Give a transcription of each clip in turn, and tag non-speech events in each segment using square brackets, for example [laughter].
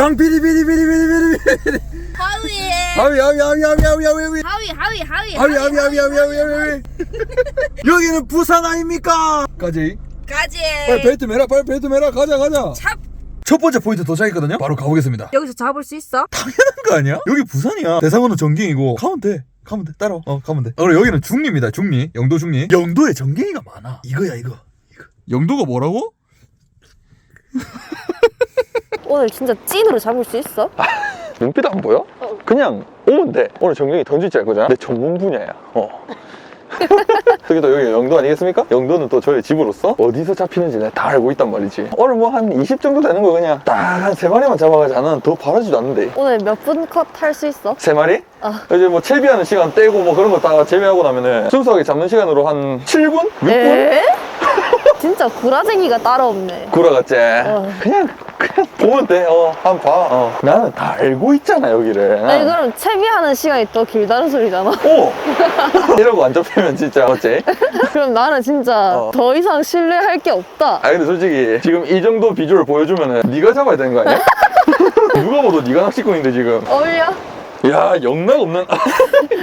강 비리 비리 비리 비리 비리 비리 하위 하위 하위 하위 하위 하위 하위 하위 하위 하위 하위 하위 하위 하위 하위 하위 하위 여기는 부산 아닙니까? 까지 가지 빨리 벨트 매라 빨리 벨트 매라 가자 가자 잡첫 번째 포인트 도착했거든요 바로 가보겠습니다 여기서 잡을 수 있어? 당연한 거 아니야? 여기 부산이야 대상어는 전갱이고 가면 돼 가면 돼 따라와 어 가면 돼 어, 그리고 여기는 중리입니다 중리 영도 중리 영도에 전갱이가 많아 이거야 이거 이거 영도가 뭐라고? [laughs] 오늘 진짜 찐으로 잡을 수 있어? 눈빛 안 보여? 그냥 오면 돼. 오늘 정경이 던질 줄 알거잖아. 내 전문 분야야. 어. [laughs] 여기도 여기 영도 아니겠습니까? 영도는 또 저희 집으로서 어디서 잡히는지 내가 다 알고 있단 말이지. 오늘 뭐 한 20 정도 되는 거 그냥 딱 한 세 마리만 잡아가지고 나는 더 바라지도 않는데. 오늘 몇 분 컷 할 수 있어? 세 마리? 어. 이제 뭐 채비하는 시간 떼고 뭐 그런 거 다 제외하고 나면은 순수하게 잡는 시간으로 한 7분? 6분? 에? 진짜 구라쟁이가 따로 없네. 구라 같지? 어. 그냥 그냥 보면 돼. 어, 한번 봐. 어. 나는 다 알고 있잖아 여기를. 아니 그럼 채비하는 시간이 더 길다는 소리잖아. 오! [laughs] 이러고 안 잡히면 진짜 어째? [laughs] 그럼 나는 진짜 어. 더 이상 신뢰할 게 없다. 아 근데 솔직히 지금 이 정도 비주얼 보여주면은 네가 잡아야 되는 거 아니야? [laughs] 누가 봐도 네가 낚시꾼인데 지금 어울려? 야 영락 없는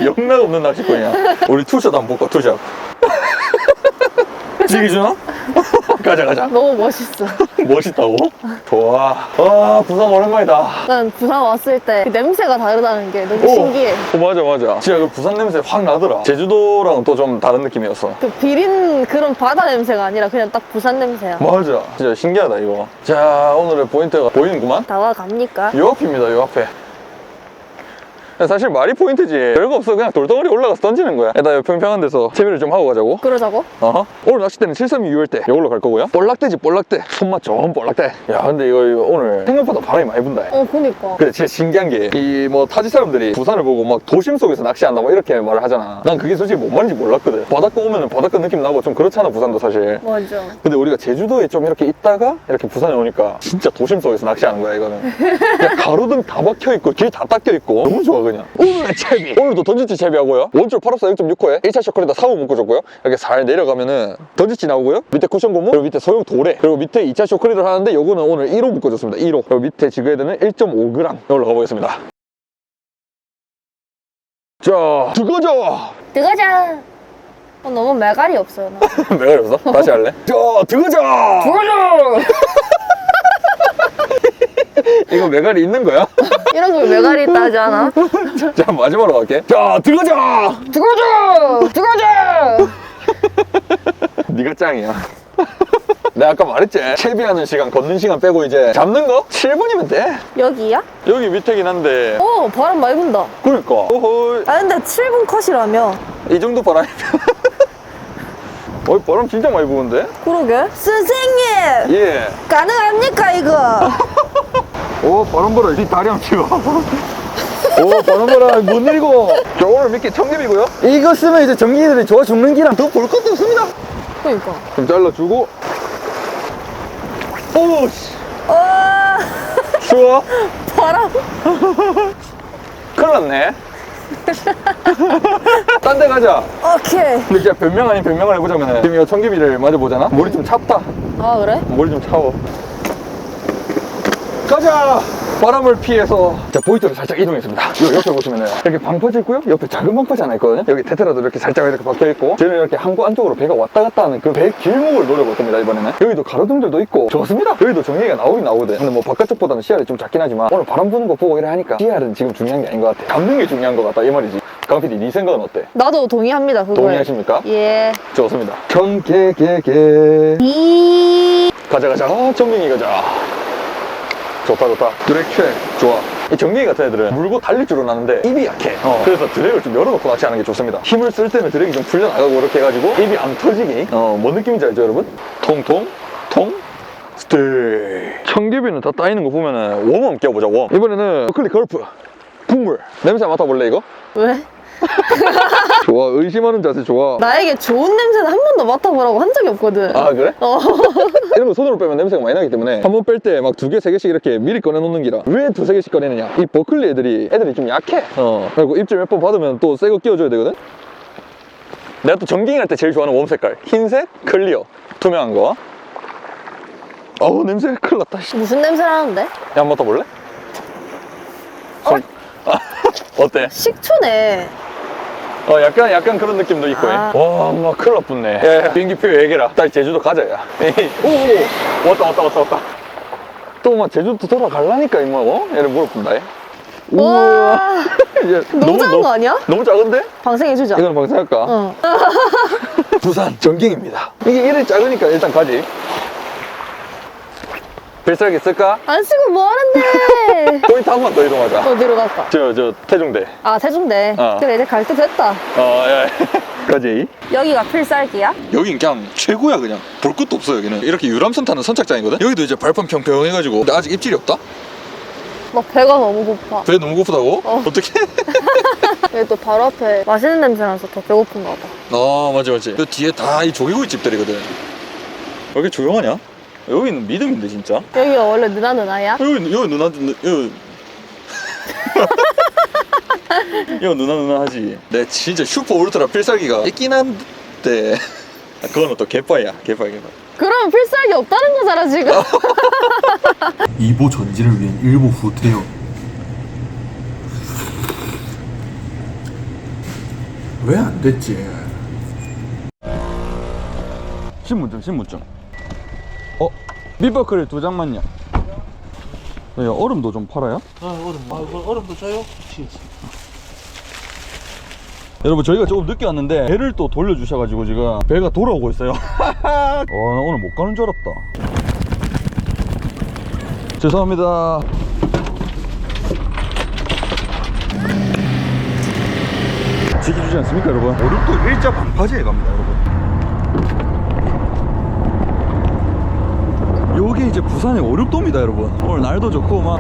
영락 없는 낚시꾼이야 우리 투샷 한번 볼까 투샷 지기 주나? [laughs] 가자 가자 너무 멋있어. [laughs] 멋있다고? 좋아 와 부산 오랜만이다 난 부산 왔을 때그 냄새가 다르다는 게 너무 오. 신기해. 어, 맞아 맞아 진짜 그 부산 냄새 확 나더라 제주도랑은 또 좀 다른 느낌이었어 그 비린 그런 바다 냄새가 아니라 그냥 딱 부산 냄새야. 맞아 진짜 신기하다 이거 자 오늘의 포인트가 보이는구만 나와 갑니까? 요 앞입니다, 요 앞에. 사실 말이 포인트지. 별거 없어. 그냥 돌덩어리 올라가서 던지는 거야. 일단 요 평평한 데서 채비를 좀 하고 가자고. 그러자고? 어허. 오늘 낚싯대는 732 6월 대. 이걸로 갈 거고요. 볼락대지, 볼락대. 손맛 좋은 볼락대. 야, 근데 이거, 이거 오늘 생각보다 바람이 많이 분다. 어, 그니까. 근데 진짜 신기한 게, 이 뭐 타지 사람들이 부산을 보고 막 도심 속에서 낚시한다고 이렇게 말을 하잖아. 난 그게 솔직히 뭔 말인지 몰랐거든. 바닷가 오면은 바닷가 느낌 나고 좀 그렇잖아, 부산도 사실. 맞아. 근데 우리가 제주도에 좀 이렇게 있다가 이렇게 부산에 오니까 진짜 도심 속에서 낚시하는 거야 이거는 [laughs] 가로등 다 박혀 있고 길 다 닦여 있고 너무 좋아 그냥 오늘의 채비 오늘도 던지치 채비하고요 원줄 854 6.6호에 1차 셔클에다 사고 묶어줬고요 이렇게 살 내려가면은 던지치 나오고요 밑에 쿠션 고무 그리고 밑에 소형 도래 그리고 밑에 2차 셔클을 하는데 요거는 오늘 1호 묶어줬습니다 1호 그리고 밑에 지그헤드는 1.5g 이걸로 가보겠습니다 자 들어가자 들어가자. 어, 너무 매갈이 없어요. 나. [laughs] 내가 없어? 다시 할래? 자 들어가자 들어가자! [laughs] 이거 메갈이 있는 거야? [laughs] 이런 걸 있다 하지 않아? 자 마지막으로 갈게 자 들어가자 들어가자! 들어가자! [laughs] 네가 짱이야 내가 아까 말했지 채비하는 시간 걷는 시간 빼고 이제 잡는 거 7분이면 돼 여기야? 여기 밑에긴 한데 오, 바람 많이 분다. 그러니까 어허 아, 근데 7분 컷이라며. 이 정도 바람이면 [laughs] 어이 바람 진짜 많이 부는데 그러게. 선생님! 예. 가능합니까, 이거? 오 바람 불어 이 다리 한번 치워 오 바람 불어 못 읽어. 자 오늘 미끼 청개비고요. 이거 쓰면 이제 전기들이 좋아 죽는 기랑 더 볼 것도 없습니다. 그니까. 좀 잘라주고. 오씨. 와, 추워? [laughs] 바람. 큰일 났네. 딴 데 가자. 오케이. 근데 진짜 변명 아닌 변명을 해보자면 지금 이거 청개비를 맞아보잖아? 머리 좀 찹다. 아, 그래? 머리 좀 차워 가자! 바람을 피해서. 자 포인트로 살짝 이동했습니다. 여기 옆에 보시면은 이렇게 방파제 있고요? 옆에 작은 방파제 하나 있거든요? 여기 테트라도 이렇게 살짝 이렇게 박혀있고 저는 이렇게 항구 안쪽으로 배가 왔다 갔다 하는 그 배 길목을 노려볼 겁니다 이번에는. 여기도 가로등들도 있고 좋습니다. 여기도 정리가 나오긴 나오거든. 근데 뭐 바깥쪽보다는 CR이 좀 작긴 하지만 오늘 바람 부는 거 보고 이래 하니까 CR은 지금 중요한 게 아닌 것 같아. 잡는 게 중요한 것 같다 이 말이지. 강PD 네 생각은 어때? 나도 동의합니다, 그거에. 동의하십니까? 예. 좋습니다. 청개개개 이. 가자 가자. 아 정갱이 가자 좋다 좋다 드랙 쉐 좋아. 이 정갱이 같은 애들은 물고 달릴 줄은 아는데 입이 약해. 어, 그래서 드랙을 좀 열어놓고 낚시하는 게 좋습니다. 힘을 쓸 때는 드랙이 좀 풀려나가고 이렇게 해가지고 입이 안 터지게. 어, 뭔 느낌인지 알죠 여러분? 통통? 통? 스테이. 청개비는 다 따이는 거 보면은 웜 한번 껴보자 웜. 이번에는 클릭 걸프. 국물. 냄새 맡아볼래 이거? 왜? [laughs] 좋아 의심하는 자세 좋아 나에게 좋은 냄새는 한 번도 맡아보라고 한 적이 없거든. 아 그래? 어. [laughs] 이런 거 손으로 빼면 냄새가 많이 나기 때문에 한 번 뺄 때 막 두 개, 세 개씩 이렇게 미리 꺼내 놓는 기라 왜 두 세 개씩 꺼내느냐 이 버클리 애들이 애들이 좀 약해 어 그리고 입질 몇 번 받으면 또 새 거 끼워줘야 되거든 내가 또 전갱이 할때 제일 좋아하는 웜 색깔 흰색, 클리어, 투명한 거 어우 냄새 큰일 났다 씨. 무슨 냄새 나는데? 야, 한번 맡아볼래? 손. [laughs] 어때? 식초네. 어 약간 약간 그런 느낌도 있고 아. 와막 큰일 났네 예, 비행기표 얘기라 다시 제주도 가자 야 [laughs] 오 오 왔다 왔다 왔다 왔다 또막 제주도 돌아갈라니까 이모 어? 얘를 물어본다 얘. 우와 와. [laughs] 이제 너무 작은 거 아니야? 너무 작은데? 방생해주자. 이건 방생할까? 응. [laughs] 부산 전갱입니다 이게 이래 작으니까 일단 가지 필살기 쓸까? 안 쓰고 뭐 하는데? [laughs] 포인트 한 번 더 이동하자 어디로 갈까? 저 저 태종대 아, 세종대. 어. 그래, 이제 갈 때 됐다. 어 예. [laughs] 가지 여기가 필살기야? 여긴 그냥 최고야 그냥 볼 것도 없어 여기는 이렇게 유람선 타는 선착장이거든 여기도 이제 발판 평평해가지고 근데 아직 입질이 없다? 나 배가 너무 고파. 배 너무 고프다고? 어. [laughs] 어떻게? 여기 또 바로 앞에 맛있는 냄새 나서 더 배고픈가 봐. 아 맞지 맞지 그 뒤에 다 이 조개구이 집들이거든 왜 이렇게 조용하냐? 여기는 믿음인데 진짜? 여기가 원래 누나 누나야? 여기 여기 누나 누나 여기. [laughs] 이거 누나 누나 하지. 내 진짜 슈퍼 울트라 필살기가 있긴 한데. 아, 그거는 또 개빠야. 개빠 개빠 그럼 필살기 없다는 거잖아, 지금. [laughs] 2보 전진을 위한 1보 후퇴요 왜 안 됐지? 신분증 신분증 어? 밑버클 두 장만요 네, 얼음도 좀 팔아요? 아, 얼음, 아, 이거 얼음도 줘요? 시겠어. 여러분 저희가 조금 늦게 왔는데 배를 또 돌려주셔가지고 지금 배가 돌아오고 있어요 [laughs] 와나 오늘 못 가는 줄 알았다 죄송합니다 지켜주지 않습니까 여러분? 오륙도 일자 반파제에 갑니다 여러분 여기 이제 부산의 오륙도입니다 여러분. 오늘 날도 좋고 막.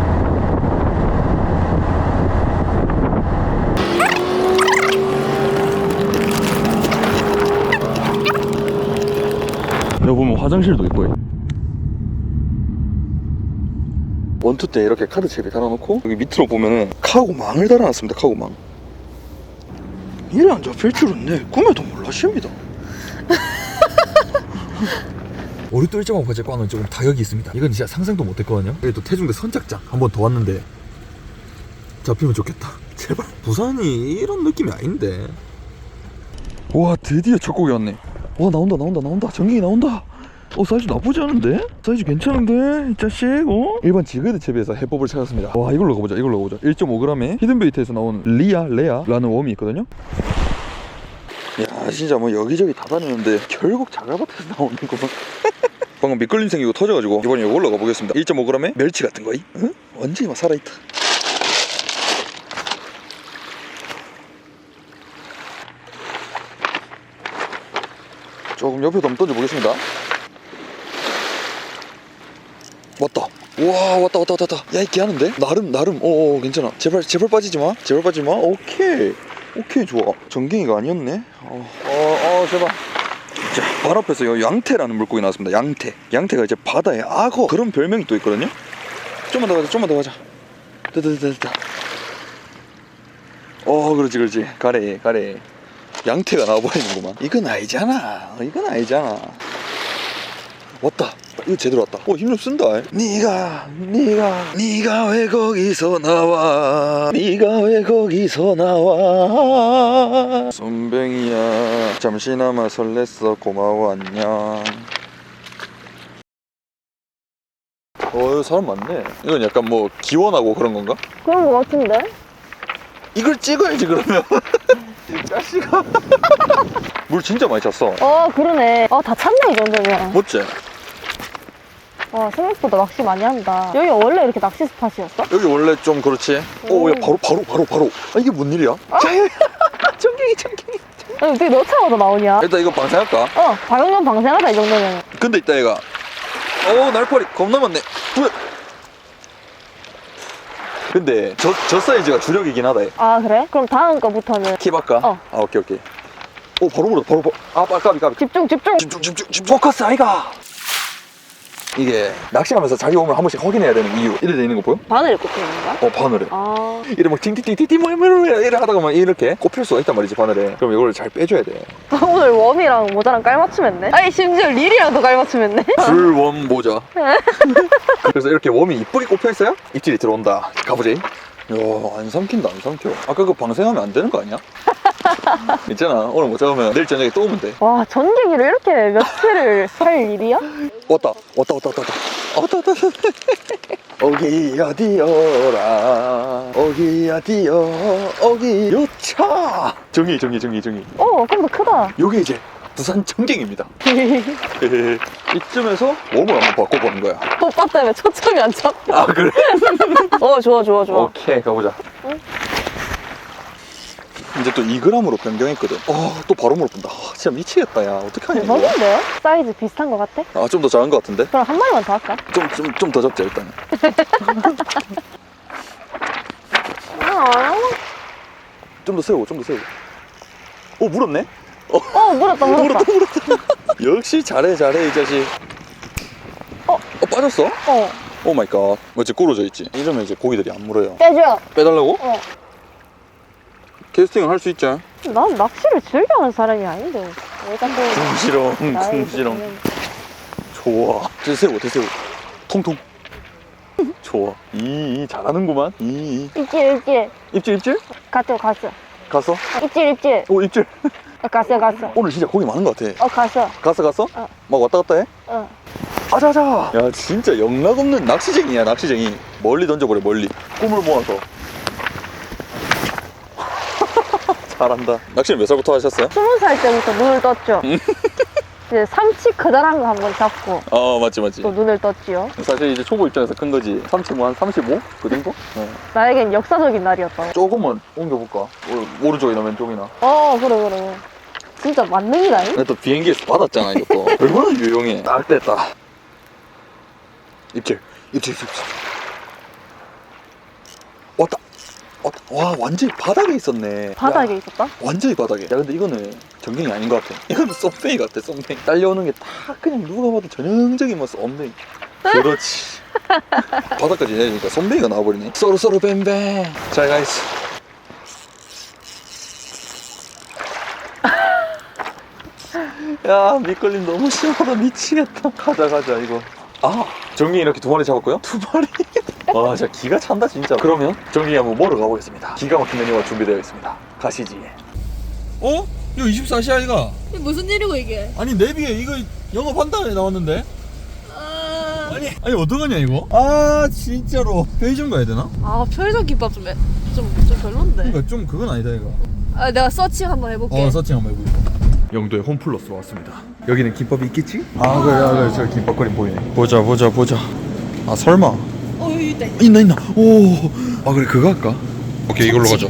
여기 보면 화장실도 있고. 원투 때 이렇게 카드 잽에 달아놓고 여기 밑으로 보면은 카고망을 달아놨습니다 카고망. 이래 안 잡힐 줄은 내 꿈에도 몰랐습니다 [laughs] 오륙도 일자만 과제 꽝은 조금 타격이 있습니다. 이건 진짜 상상도 못했거든요. 여기 또 태중대 선착장 한 번 더 왔는데 잡히면 좋겠다. [laughs] 제발. 부산이 이런 느낌이 아닌데. 와 드디어 첫 곡이 왔네. 와 나온다 나온다 나온다. 전갱이 나온다. 어 사이즈 나쁘지 않은데? 사이즈 괜찮은데? 이 자식 어? 일반 지그드 잽에서 해법을 찾았습니다. 와 이걸로 가보자 이걸로 가보자. 1.5g에 히든베이트에서 나오는 리아 레아라는 웜이 있거든요 야 진짜 뭐 여기저기 다 다니는데 결국 자갈밭에서 나오는 거만 [laughs] 방금 밑걸림 생기고 터져가지고 이번에 이거 올라가 보겠습니다. 1.5g에 멸치 같은 거이? 응? 완전히 막 살아있다. 조금 옆에도 한번 던져보겠습니다. 왔다. 와 왔다 왔다 왔다 왔다. 야 이게 하는데? 나름 나름. 오 괜찮아. 제발 제발 빠지지 마. 제발 빠지지 마. 오케이 오케이 좋아. 전갱이가 아니었네. 어, 어, 어 제발. 자, 바로 앞에서 요 양태라는 물고기 나왔습니다. 양태. 양태가 이제 바다의 악어. 그런 별명이 또 있거든요. 좀만 더 가자 좀만 더 가자. 됐다 어 그렇지 그렇지. 가래 가래. 양태가 나와버리는구만. 이건 아니잖아. 어, 이건 아니잖아. 왔다 이거 제대로 왔다. 어 힘 좀 쓴다. 니가 니가 니가 왜 거기서 나와? 니가 왜 거기서 나와? 손뱅이야. 잠시나마 설렜어. 고마워. 안녕. 어 여기 사람 많네. 이건 약간 뭐 기원하고 그런 건가? 그런 거 같은데? 이걸 찍어야지 그러면. 이 [laughs] 자식아. [laughs] 물 진짜 많이 찼어. 어, 그러네. 어, 다 찼네, 이 정도면. 멋지? 와, 생각보다 낚시 많이 한다. 여기 원래 이렇게 낚시 스팟이었어? 여기 원래 좀 그렇지 오야 바로 바로 바로 바로 아 이게 뭔 일이야? [laughs] 전갱이 전갱이 아니, 어떻게 넣자마자 나오냐? 일단 이거 방생할까? 어, 방금 방생하다, 이 정도면. 근데 이따 얘가 어 날파리 겁나 많네 뭐야 근데 저, 저 사이즈가 주력이긴 하다 얘. 아, 그래? 그럼 다음 거부터는 키 바꿔? 어. 아 오케이 오케이 오 바로 물어 바로 바로 아 아, 까비 까비 집중, 집중! 집중 집중 집중 포커스 아이가 이게 낚시하면서 자기 몸을 한 번씩 확인해야 되는 이유 이래 돼 있는 거 보여? 바늘에 꼽혀 있는 거야? 어 바늘에 아, 이래 막 팅팅팅팅팅 뭐 이래 이래 하다가 막 이렇게 꼽힐 수가 있단 말이지 바늘에 그럼 이걸 잘 빼줘야 돼 [laughs] 오늘 웜이랑 모자랑 깔맞춤 했네? 아니, 심지어 릴이랑도 깔맞춤 했네? [laughs] 줄웜 모자 [laughs] 그래서 이렇게 웜이 이쁘게 꼽혀 있어야 입질이 들어온다 가보지 야안 삼킨다 안 삼켜 아까 그 방생하면 안 되는 거 아니야? [laughs] 있잖아. 오늘 못 잡으면 내일 저녁에 또 오면 돼. 와, 전갱이를 이렇게 며칠을 살 일이야? 왔다. 왔다 왔다 왔다 왔다. 왔다 왔다 어기야 디어라. 어기야 디어 어기 요차. 정이 정이 정이 정이. 어, 그럼 크다. 요게 이제 부산 전갱입니다. [laughs] 이쯤에서 몸을 한번 바꿔보는 거야. 오빠 때문에 초점이 안 잡혀. 아 그래? [laughs] 어, 좋아, 좋아, 좋아. 오케이 가보자 이제 또 2g으로 변경했거든 어 또 바로 물어본다 아, 진짜 미치겠다 야 어떡하냐 이거 대박인데요? 사이즈 비슷한 것 같아? 아 좀 더 작은 것 같은데? 그럼 한 마리만 더 할까? 좀 좀 좀 더 잡자 일단 좀 더 세우고 좀 더 세우고 오 물었네? 어, 물었다, 물었다. [laughs] 역시 잘해 잘해 이 자식 어? 어 빠졌어? 어, 오 마이 갓 어째 꿇어져 있지 이러면 이제 고기들이 안 물어요 빼줘. 빼달라고? 어. 캐스팅을 할 수 있지 난 낚시를 즐겨하는 사람이 아닌데. 왜 자꾸. 궁시렁 나의 궁시렁. 좋아 대세고 대세고 통통 좋아 이, 이 잘하는구만 이, 이. 입질, 입질. 입질 입질? 갔어, 갔어. 갔어? 입질, 입질. 오 입질 어, 갔어, 갔어. 오늘 진짜 고기 많은 것 같아 어, 갔어. 갔어 갔어? 어. 막 왔다 갔다 해? 어. 아자자 야 진짜 영락 없는 낚시쟁이야 낚시쟁이 멀리 던져버려 멀리 꿈을 모아서 잘한다 낚시는 몇 살부터 하셨어요? 스무 살 때부터 눈을 떴죠. [laughs] 이제 삼치 커다란 거 한 번 잡고 어 맞지 맞지 또 눈을 떴지요. 사실 이제 초보 입장에서 큰 거지 35, 한 35? 그 정도? 어. 나에겐 역사적인 날이었다. 조금만 옮겨볼까? 오- 오른쪽이나 왼쪽이나 어, 그래, 그래. 진짜 만능이다 잉? 근데 또 비행기에서 받았잖아 이것도 [laughs] 얼마나 유용해 딱 됐다 입질 입질 입질 입질. 왔다 왔다 와 완전히 바닥에 있었네. 바닥에 야, 있었다? 완전히 바닥에. 야 근데 이거는 전갱이 아닌 것 같아. 이거는 썸뱅이 같아 썸뱅이 딸려오는 게다 그냥 누가 봐도 전형적인 모습 썸뱅이 그렇지. 바닥까지 내리니까 썸뱅이가 나와버리네. 쏘르쏘르 뱀뱀. 잘 가있어 야 밑걸림 너무 심하다. 미치겠다. 가자 가자 이거. 아 정갱이 이렇게 두 마리 잡았고요? 두 마리 와 진짜 기가 찬다 진짜. 그러면 정갱이 한번 먹으러 가보겠습니다. 기가 막힌 메뉴가 준비되어 있습니다. 가시지. 어? 이거 24시간이가? 이게 무슨 일이고 이게? 아니 내비에 이거 영업한다에 나왔는데? 아, 아니 아니 어떡하냐 이거? 아 진짜로. 편의점 가야 되나? 아 편의점 김밥 좀, 해- 좀, 좀 별론데. 그러니까 좀 그건 아니다 이거 아, 내가 서칭 한번 해볼게. 어 서칭 한번 해보자. 영도에 홈플러스 왔습니다. 여기는 김밥이 있겠지? 아 그래 아, 그래. 저 김밥거리 보이네. 보자 보자 보자. 아 설마 어, 여기 있다. 있나 있나. 오아 그래 그거 할까? 오케이 이걸로 가자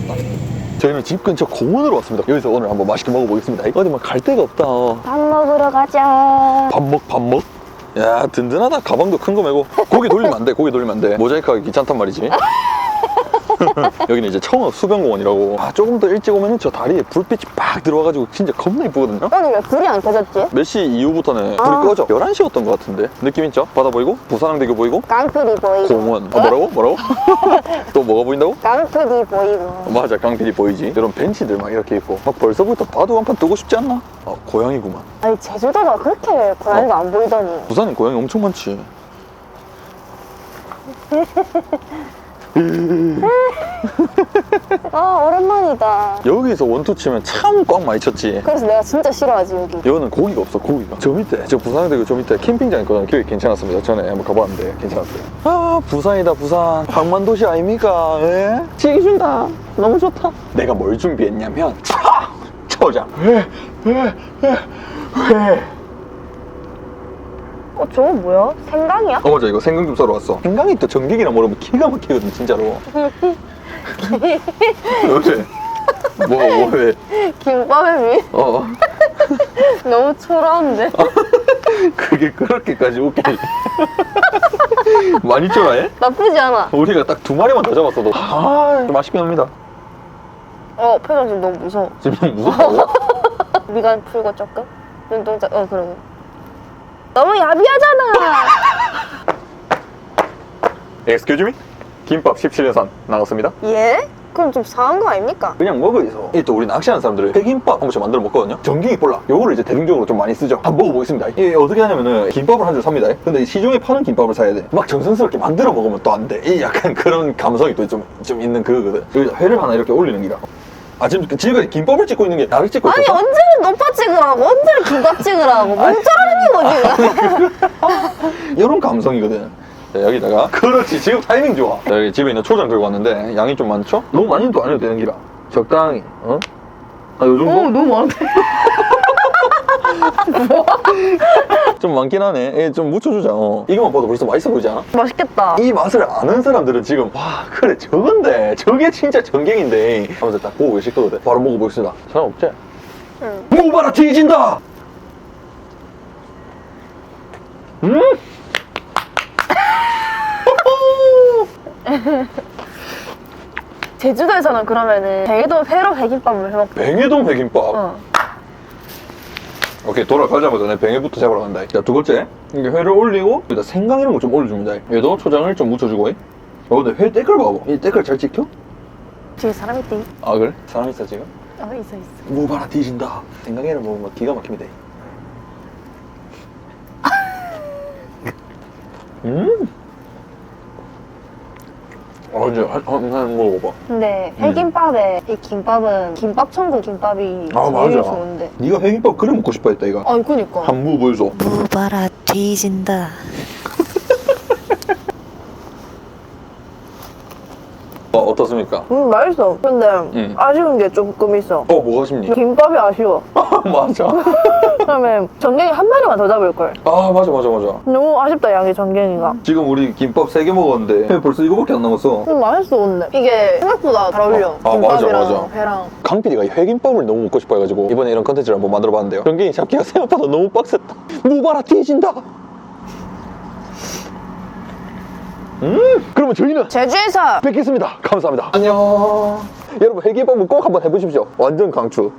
저희는 집 근처 공원으로 왔습니다. 여기서 오늘 한번 맛있게 먹어보겠습니다. 어디 막갈 데가 없다. 밥 먹으러 가자. 밥 먹, 밥 먹? 야 든든하다. 가방도 큰 거 메고. 고기 돌리면 안돼 고기 돌리면 안돼. 모자이크 하기 귀찮단 말이지 [laughs] [laughs] 여기는 이제 청어 수변공원이라고 아 조금 더 일찍 오면은 저 다리에 불빛이 팍 들어와가지고 진짜 겁나 이쁘거든요 오늘 왜 불이 안 켜졌지? 몇 시 이후부터는 불이 아. 꺼져 11시였던 것 같은데 느낌 있죠? 바다 보이고 부산항대교 보이고 깡패리 보이고. 공원 어, 뭐라고? 뭐라고? [laughs] 또 뭐가 보인다고? 깡패리 보이고. 맞아 강PD 보이지 이런 벤치들 막 이렇게 있고 막 벌써부터 바둑 한판 뜨고 싶지 않나? 아 고양이구만 아니, 제주도가 그렇게 고양이가 안 보이더니. 부산에 고양이 엄청 많지 [laughs] 아, 오랜만이다. 여기서 원투 치면 참 꽉 많이 쳤지. 그래서 내가 진짜 싫어하지, 여기. 여기는 고기가 없어 고기가. 저 밑에 저 부산대교 저 밑에 캠핑장 있거든. 기억이 괜찮았습니다 전에. 한번 가봤는데 괜찮았어요. 아 부산이다 부산. 방만도시 아닙니까? 예? 지기 준다. 너무 좋다. 내가 뭘 준비했냐면 차! 초장 어, 저거 뭐야? 생강이야? 어 맞아 이거 생강김 싸러 왔어 생강이 또 전기기랑 먹으면 기가 막히거든 진짜로 왜? 뭐 뭐 왜 [laughs] 김밥에 미어 [laughs] 너무 초라한데? [laughs] 그게 그렇게까지 웃기 많이 쫄아해? 나쁘지 않아. 우리가 딱 두 마리만 더 잡았어 도 아 맛있게 놉니다 어, 표정 지금 너무 무서워. 지금 무섭다고? 미간 풀고 조금? 눈동자, 어, 그러고. 너무 야비하잖아! [laughs] Excuse me? 김밥 17년산 나왔습니다 예? 그럼 좀 상한 거 아닙니까? 그냥 있어. 이또 우리 낚시하는 사람들은 백김밥 한 번씩 만들어 먹거든요. 전갱이 볼락. 요거를 이제 대중적으로 좀 많이 쓰죠. 한번 먹어보겠습니다. 이게 어떻게 하냐면은 김밥을 한 줄 삽니다. 근데 시중에 파는 김밥을 사야 돼. 막 정성스럽게 만들어 먹으면 또 안 돼. 이 약간 그런 감성이 또 좀 좀 있는 그거거든. 여기다 회를 하나 이렇게 올리는 기라. 아 지금 지금까지 김밥을 찍고 있는 게 나를 찍고 아니 있었어? 언제는 노파 찍으라고 언제는 김밥 찍으라고 멍청하는 거지 [laughs] 이런 감성이거든. 자, 여기다가 그렇지 지금 타이밍 좋아. 자, 여기 집에 있는 초장 들고 왔는데 양이 좀 많죠? 너무 많이는 또안 해도 되는 기라. 적당히. 어? 아요 정도? 너무 많은데 [laughs] [laughs] 좀 많긴 하네. 예, 좀 묻혀주자. 어. 이거만 봐도 벌써 맛있어 보이지 않아? 맛있겠다 이 맛을 아는 사람들은 지금 와 그래 저건데 저게 진짜 전갱인데 하면서 딱 보고 계실 거거든. 바로 먹어보겠습니다. 사람 없지? 응. 무 봐라 뒤진다. 음? [laughs] 제주도에서는 그러면은 제주도 회로 백김밥을 해먹고 뱅에동 백김밥. 어. 오케이 돌아가자마자 내 뱅에부터 잡으러 간다. 자두 번째 이게 회를 올리고 여기다 생강 이런 거 좀 올려줍니다. 얘도 초장을 좀 묻혀주고. 어 근데 회 때깔 봐봐. 이 때깔 잘 찍혀? 뒤에 사람 있대 아 그래? 사람 있어 지금? 어 있어 있어 무 봐라 뒤진다. 생강에는 먹으면 기가 막힙니다. [laughs] 음. 아 이제 한, 한, 한 먹어봐. 근데 회김밥에 이 김밥은 김밥 천국 김밥이 아 제일 맞아. 좋은데 네가 회김밥 그래 먹고 싶어 했다 이거. 아니 그니까 한무 보여줘. 무바라 뒤진다. 어 어떻습니까? 음 맛있어 근데 음. 아쉬운 게 조금 있어 어 뭐가 싶니? 김밥이 아쉬워 [laughs] 맞아. [laughs] 그러면 전갱이 한 마리만 더 잡을걸 아 맞아 맞아 맞아. 너무 아쉽다 양이 전갱이가 지금 우리 김밥 3개 먹었는데 회 벌써 이거밖에 안 남았어. 음 맛있어 근데 이게 생각보다 잘 어울려 아, 맞아, 김밥이랑 맞아. 회랑 강PD가 회김밥을 너무 먹고 싶어 해가지고 이번에 이런 컨텐츠를 한번 만들어 봤는데요. 전갱이 잡기가 [laughs] 생각보다 너무 빡셌다. 무바라 뒤진다. 음 그러면 저희는 제주에서 뵙겠습니다. 감사합니다. 안녕. 여러분 회김밥은 꼭 한번 해보십시오. 완전 강추.